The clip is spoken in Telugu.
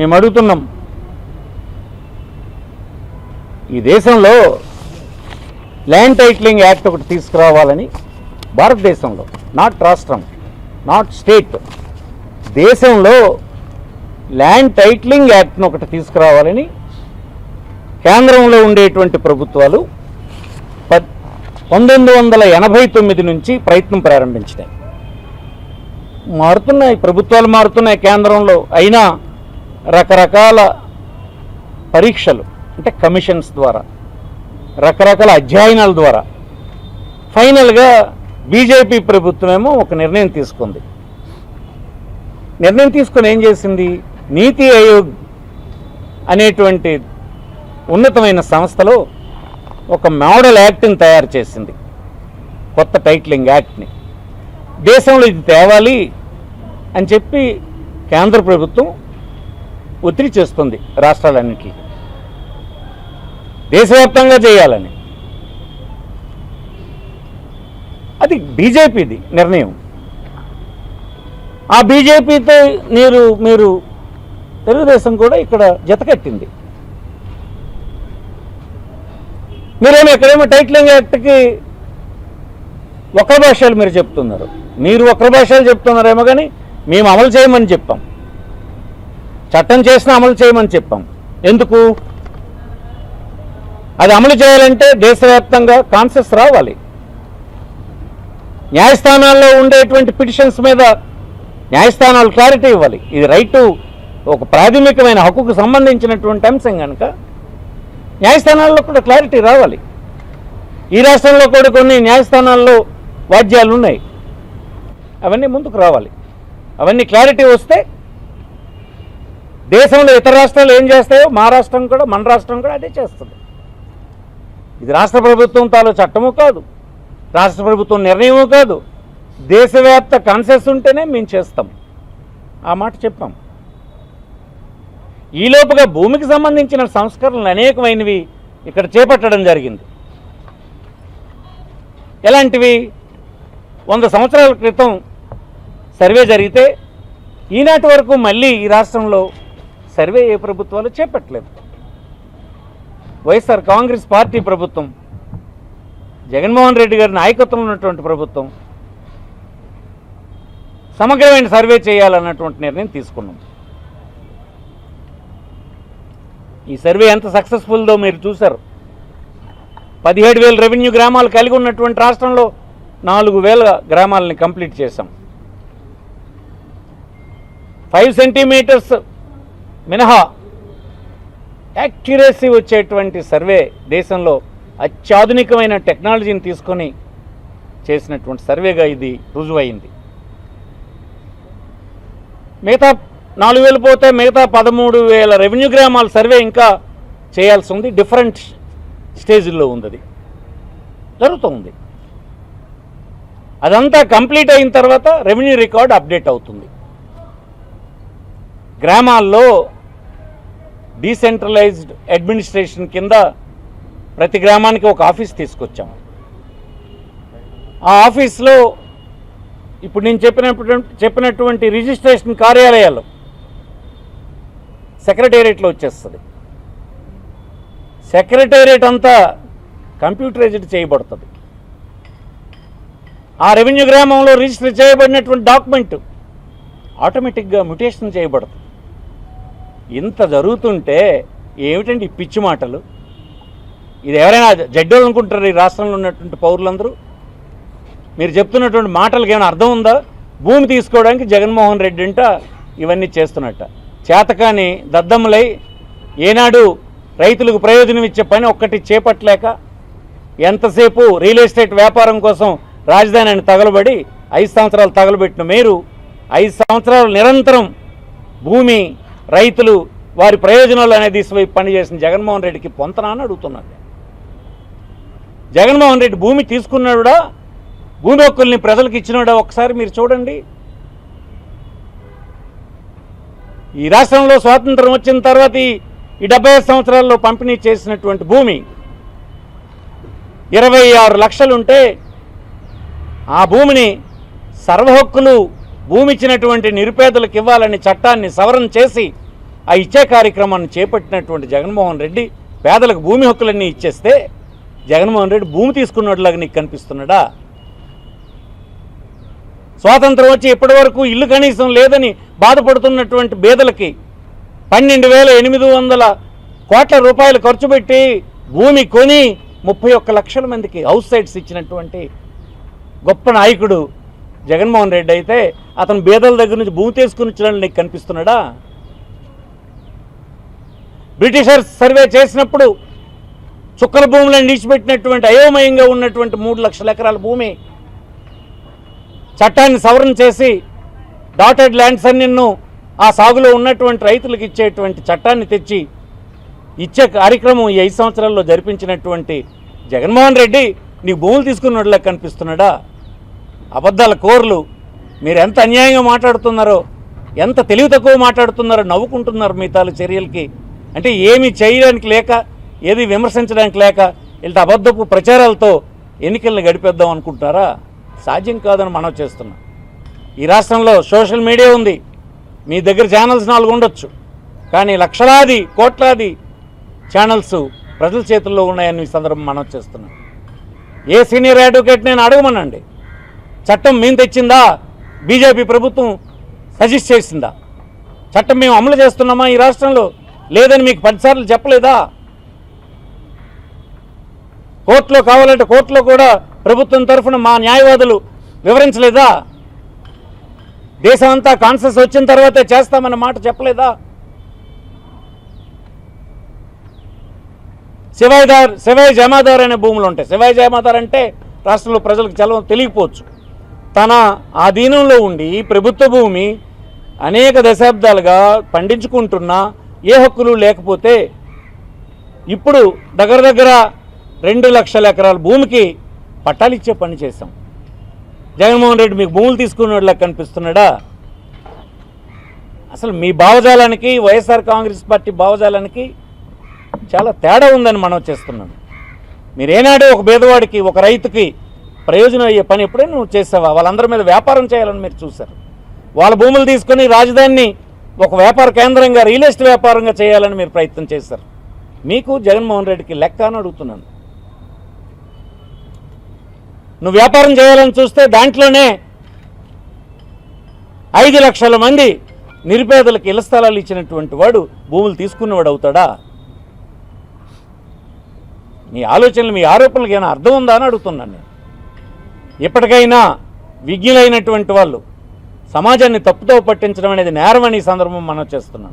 మేము అడుగుతున్నాం. ఈ దేశంలో ల్యాండ్ టైటిలింగ్ యాక్ట్ ఒకటి తీసుకురావాలని భారతదేశంలో నాట్ రాష్ట్రం నాట్ స్టేట్ దేశంలో ల్యాండ్ టైటిలింగ్ యాక్ట్ను ఒకటి తీసుకురావాలని కేంద్రంలో ఉండేటువంటి ప్రభుత్వాలు పంతొమ్మిది వందల ఎనభై తొమ్మిది నుంచి ప్రయత్నం ప్రారంభించినాయి. మారుతున్నాయి ప్రభుత్వాలు మారుతున్నాయి కేంద్రంలో. అయినా రకరకాల పరీక్షలు అంటే కమిషన్స్ ద్వారా రకరకాల అధ్యయనాల ద్వారా. ఫైనల్గా బీజేపీ ప్రభుత్వమేమో ఒక నిర్ణయం తీసుకుంది. నిర్ణయం తీసుకొని ఏం చేసింది? నీతి ఆయోగ్ అనేటువంటి ఉన్నతమైన సంస్థలో ఒక మోడల్ యాక్ట్ని తయారు చేసింది. కొత్త టైటిలింగ్ యాక్ట్ని. దేశంలో ఇది తేవాలి అని చెప్పి కేంద్ర ప్రభుత్వం ఒత్తిడి చేస్తుంది రాష్ట్రాలన్నింటికి. దేశవ్యాప్తంగా చేయాలని. అది బీజేపీది నిర్ణయం. ఆ బీజేపీతో మీరు మీరు తెలుగుదేశం కూడా ఇక్కడ జతకట్టింది. మీరేమో ఎక్కడేమో టైటిలింగ్ యాక్ట్కి వక్ర భాషలు మీరు చెప్తున్నారు. మీరు వక్ర భాషలు చెప్తున్నారేమో కానీ మేము అమలు చేయమని చెప్పాం. చట్టం చేసిన అమలు చేయమని చెప్పాం. ఎందుకు? అది అమలు చేయాలంటే దేశవ్యాప్తంగా కాన్సెస్ రావాలి. న్యాయస్థానాల్లో ఉండేటువంటి పిటిషన్స్ మీద న్యాయస్థానాలు క్లారిటీ ఇవ్వాలి. ఇది రైట్ ఒక ప్రాథమికమైన హక్కుకు సంబంధించినటువంటి అంశం కనుక న్యాయస్థానాల్లో కూడా క్లారిటీ రావాలి. ఈ రాష్ట్రంలో కూడా కొన్ని న్యాయస్థానాల్లో వాద్యాలు ఉన్నాయి అవన్నీ ముందుకు రావాలి. అవన్నీ క్లారిటీ వస్తే దేశంలో ఇతర రాష్ట్రాలు ఏం చేస్తాయో మా రాష్ట్రం కూడా మన రాష్ట్రం కూడా అదే చేస్తుంది. ఇది రాష్ట్ర ప్రభుత్వం తాలో చట్టము కాదు. రాష్ట్ర ప్రభుత్వం నిర్ణయము కాదు. దేశవ్యాప్త కాన్సెస్ ఉంటేనే మేము చేస్తాం. ఆ మాట చెప్పాం. ఈలోపుగా భూమికి సంబంధించిన సంస్కరణలు అనేకమైనవి ఇక్కడ చేపట్టడం జరిగింది. ఎలాంటివి? వంద సంవత్సరాల క్రితం సర్వే జరిగితే ఈనాటి వరకు మళ్ళీ ఈ రాష్ట్రంలో సర్వే ఏ ప్రభుత్వాలు చేపట్టలేదు. వైఎస్ఆర్ కాంగ్రెస్ పార్టీ ప్రభుత్వం జగన్మోహన్ రెడ్డి గారి నాయకత్వంలో ఉన్నటువంటి ప్రభుత్వం సమగ్రమైన సర్వే చేయాలన్నటువంటి నిర్ణయం తీసుకున్నాం. ఈ సర్వే ఎంత సక్సెస్ఫుల్దో మీరు చూశారు. పదిహేడు వేల రెవెన్యూ గ్రామాలు కలిగి ఉన్నటువంటి రాష్ట్రంలో నాలుగు వేల గ్రామాలని కంప్లీట్ చేశాం. ఫైవ్ సెంటీమీటర్స్ మినహా యాక్యురసీ వచ్చేటువంటి సర్వే దేశంలో అత్యాధునికమైన టెక్నాలజీని తీసుకొని చేసినటువంటి సర్వేగా ఇది రుజువైంది. మిగతా నాలుగు వేలు పోతే మిగతా పదమూడు వేల రెవెన్యూ గ్రామాల సర్వే ఇంకా చేయాల్సి ఉంది. డిఫరెంట్ స్టేజ్లో ఉంది అది జరుగుతుంది అదంతా కంప్లీట్ అయిన తర్వాత రెవెన్యూ రికార్డ్ అప్డేట్ అవుతుంది. గ్రామాల్లో డీసెంట్రలైజ్డ్ అడ్మినిస్ట్రేషన్ కింద ప్రతి గ్రామానికి ఒక ఆఫీస్ తీసుకొచ్చాము. ఆ ఆఫీస్లో ఇప్పుడు నేను చెప్పినప్పుడు చెప్పినటువంటి రిజిస్ట్రేషన్ కార్యాలయాలు సెక్రటేరియట్లో వచ్చేస్తుంది. సెక్రటేరియట్ అంతా కంప్యూటరైజ్డ్ చేయబడుతుంది. ఆ రెవెన్యూ గ్రామంలో రిజిస్టర్ చేయబడినటువంటి డాక్యుమెంట్ ఆటోమేటిక్గా మ్యుటేషన్ చేయబడుతుంది. ఇంత జరుగుతుంటే ఏమిటండి ఈ పిచ్చి మాటలు? ఇది ఎవరైనా జడ్డోలు అనుకుంటారు ఈ రాష్ట్రంలో ఉన్నటువంటి పౌరులందరూ? మీరు చెప్తున్నటువంటి మాటలకు ఏమైనా అర్థం ఉందా? భూమి తీసుకోవడానికి జగన్మోహన్ రెడ్డి అంట ఇవన్నీ చేస్తున్నట్ట. చేతకాని దద్దమ్మలై ఏనాడు రైతులకు ప్రయోజనం ఇచ్చే పని ఒక్కటి చేపట్టలేక ఎంతసేపు రియల్ ఎస్టేట్ వ్యాపారం కోసం రాజధానిని తగలబడి ఐదు సంవత్సరాలు తగలబెట్టిన మీరు ఐదు సంవత్సరాలు నిరంతరం భూమి రైతులు వారి ప్రయోజనాలు అనేది తీసుకుపోయి పనిచేసిన జగన్మోహన్ రెడ్డికి పొంతనా అని అడుగుతున్నాను జగన్మోహన్ రెడ్డి భూమి తీసుకున్నాడా భూమి హక్కుల్ని ప్రజలకు ఇచ్చినాడా? ఒకసారి మీరు చూడండి. ఈ రాష్ట్రంలో స్వాతంత్రం వచ్చిన తర్వాత ఈ డెబ్బై సంవత్సరాల్లో పంపిణీ చేసినటువంటి భూమి ఇరవై ఆరు లక్షలుంటే ఆ భూమిని సర్వహక్కులు భూమి ఇచ్చినటువంటి నిరుపేదలకు ఇవ్వాలని చట్టాన్ని సవరణ చేసి ఆ ఇచ్చే కార్యక్రమాన్ని చేపట్టినటువంటి జగన్మోహన్ రెడ్డి పేదలకు భూమి హక్కులన్నీ ఇచ్చేస్తే జగన్మోహన్ రెడ్డి భూమి తీసుకున్నట్లాగా నీకు కనిపిస్తున్నాడా? స్వాతంత్రం వచ్చి ఇప్పటి వరకు ఇల్లు కనీసం లేదని బాధపడుతున్నటువంటి బేదలకి పన్నెండు వేల ఎనిమిది వందల కోట్ల రూపాయలు ఖర్చు పెట్టి భూమి కొని ముప్పై ఒక్క లక్షల మందికి హౌస్ సైట్స్ ఇచ్చినటువంటి గొప్ప నాయకుడు జగన్మోహన్ రెడ్డి అయితే అతను బేదల దగ్గర నుంచి భూమి తీసుకుని వచ్చిన నీకు కనిపిస్తున్నాడా? బ్రిటిషర్స్ సర్వే చేసినప్పుడు చుక్కల భూములను నిడిచిపెట్టినటువంటి అయోమయంగా ఉన్నటువంటి మూడు లక్షల ఎకరాల భూమి చట్టాన్ని సవరణ చేసి డాటెడ్ ల్యాండ్స్ అన్నిన్ను ఆ సాగులో ఉన్నటువంటి రైతులకు ఇచ్చేటువంటి చట్టాన్ని తెచ్చి ఇచ్చే కార్యక్రమం ఈ ఐదు సంవత్సరాల్లో జరిపించినటువంటి జగన్మోహన్ రెడ్డి నీ భూములు తీసుకున్నట్లే కనిపిస్తున్నాడా అబద్ధాల కోర్లు. మీరు ఎంత అన్యాయంగా మాట్లాడుతున్నారో ఎంత తెలివి తక్కువ మాట్లాడుతున్నారో నవ్వుకుంటున్నారు మీ తాలూ చర్యలకి. అంటే ఏమి చేయడానికి లేక ఏది విమర్శించడానికి లేక ఇలాంటి అబద్ధపు ప్రచారాలతో ఎన్నికలను గడిపేద్దాం అనుకుంటున్నారా? సాధ్యం కాదని మనం చేస్తున్నాం. ఈ రాష్ట్రంలో సోషల్ మీడియా ఉంది. మీ దగ్గర ఛానల్స్ నాలుగు ఉండొచ్చు. కానీ లక్షలాది కోట్లాది ఛానల్స్ ప్రజల చేతుల్లో ఉన్నాయని ఈ సందర్భం మనం చేస్తున్నాం. ఏ సీనియర్ అడ్వకేట్ నేను అడగమనండి? చట్టం మేము తెచ్చిందా? బీజేపీ ప్రభుత్వం సజెస్ట్ చేసిందా? చట్టం మేము అమలు చేస్తున్నామా ఈ రాష్ట్రంలో? లేదని మీకు పదిసార్లు చెప్పలేదా? కోర్టులో కావాలంటే కోర్టులో కూడా ప్రభుత్వం తరఫున మా న్యాయవాదులు వివరించలేదా? దేశం అంతా కాన్సెస్ వచ్చిన తర్వాతే చేస్తామన్న మాట చెప్పలేదా? శివాయిదార్ శివాయి జమాదార్ అనే భూములు ఉంటాయి. శివాయి జమాదార్ అంటే రాష్ట్రంలో ప్రజలకు చలవ తెలియకపోవచ్చు. తన ఆధీనంలో ఉండి ప్రభుత్వ భూమి అనేక దశాబ్దాలుగా పండించుకుంటున్నా ఏ హక్కులు లేకపోతే ఇప్పుడు దగ్గర దగ్గర రెండు లక్షల ఎకరాల భూమికి పట్టాలు ఇచ్చే పని చేశాం. జగన్మోహన్ రెడ్డి మీకు భూములు తీసుకున్నట్లా కనిపిస్తున్నాడా? అసలు మీ భావజాలానికి వైఎస్ఆర్ కాంగ్రెస్ పార్టీ భావజాలానికి చాలా తేడా ఉందని మనం చేస్తున్నాం. మీరేనాడు ఒక పేదవాడికి ఒక రైతుకి ప్రయోజనం అయ్యే పని ఎప్పుడైనా నువ్వు చేసావా? వాళ్ళందరి మీద వ్యాపారం చేయాలని మీరు చూశారు. వాళ్ళ భూములు తీసుకొని రాజధానిని ఒక వ్యాపార కేంద్రంగా రియల్ ఎస్టేట్ వ్యాపారంగా చేయాలని మీరు ప్రయత్నం చేశారు. మీకు జగన్మోహన్ రెడ్డికి లెక్క అని అడుగుతున్నాను. నువ్వు వ్యాపారం చేయాలని చూస్తే దాంట్లోనే ఐదు లక్షల మంది నిరుపేదలకు ఇళ్ళ స్థలాలు ఇచ్చినటువంటి వాడు భూములు తీసుకున్నవాడు అవుతాడా? మీ ఆలోచనలు మీ ఆరోపణలకు ఏమైనా అర్థం ఉందా అని అడుగుతున్నాను నేను. ఇప్పటికైనా విజ్ఞులైనటువంటి వాళ్ళు సమాజాన్ని తప్పుతో పట్టించడం అనేది నేరమని ఈ సందర్భం మనం చేస్తున్నాం.